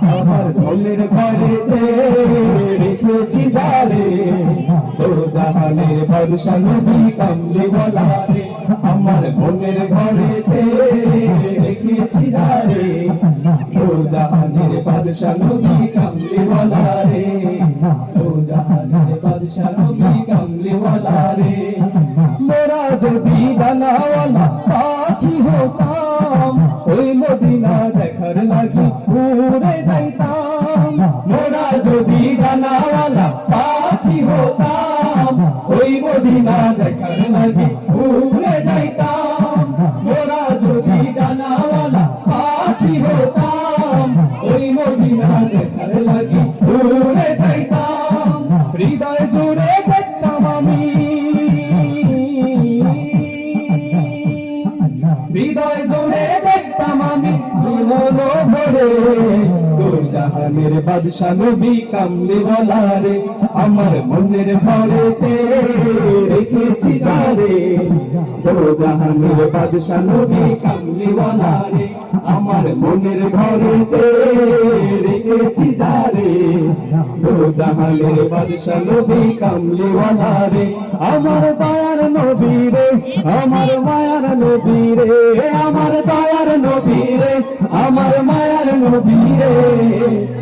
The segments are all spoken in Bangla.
আমার মনের ঘরেতে রেখেছি যারে। তো জাহানের ভরসা নবী কামলি বলারে, আমার মনের ঘরেতে রেখেছি যারে। তো জাহানের বাদশা নবী কামলি বলারে তো জাহানের বাদশা নবী কামলি বলারে। মোরা যদি ডানাওয়ালা পাখি হতাম, ওই মদিনা মন তোর জাহানের বাদশা নবী কামলি বলারে, আমার মনের ভরেতে রেখেছি তারে তোর জাহানের বাদশা নবী কামলি বলারে আমার মনের ঘরে রেখেছি যারে তোর জাহানের বাদশা নবী কামলি রে। আমার দয়ার নবী রে, আমার মায়ার নবী রে। আমার দয়ার নবী রে, আমার মায়ার নবী রে।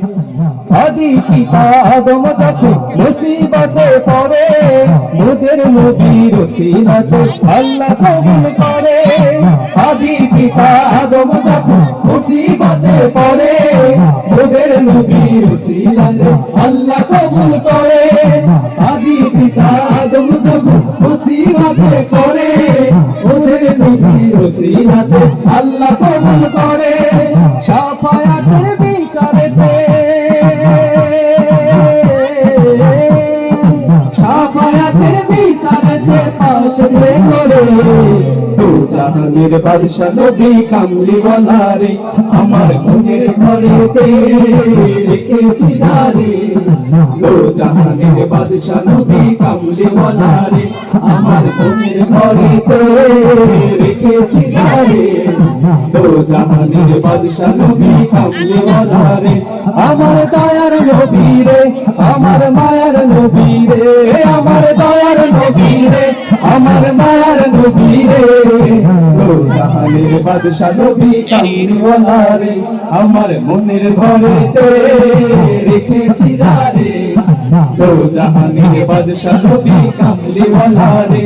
আদি পিতা আদম যখন মুসিবতে পড়ে, মোদের নবীর সিনাতে আল্লাহ কবুল করে। আদি পিতা আদম যখন মুসিবতে পড়ে, মোদের নবীর সিনাতে আল্লাহ কবুল করে। আদি পিতা আদম যখন মুসিবতে পড়ে, মোদের নবীর সিনাতে আল্লাহ কবুল করে। বিচারেতে পাশে করে। তো জাহানের বাদশা নবী কামলি বলারে, আমার মনের ঘরেতে রেখেছি যারে তো জাহানের বাদশা নবী কামলি বলারে, আমার মনের ঘরেতে রেখেছি যারে তো জাহানের বাদশা নবী কামলি বলারে, আমার দয়ার নবী রে আমার মায়ার আমার মায়ার নবী রে। জাহানের বাদশা নবী, কামলিওয়ালা রে। আমার মনের ঘরেতে রেখেছি তো জাহানের বাদশা নবী, কামলিওয়ালা রে।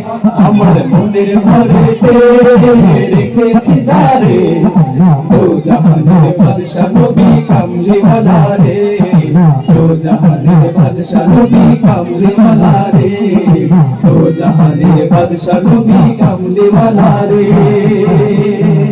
আমার মনের ঘরেতে রেখেছি তো জাহানের বাদশা নবী রে। জাহানের বাদশা নবী রে তো জাহানের বাদশা নবী কামলিওয়ালা রে।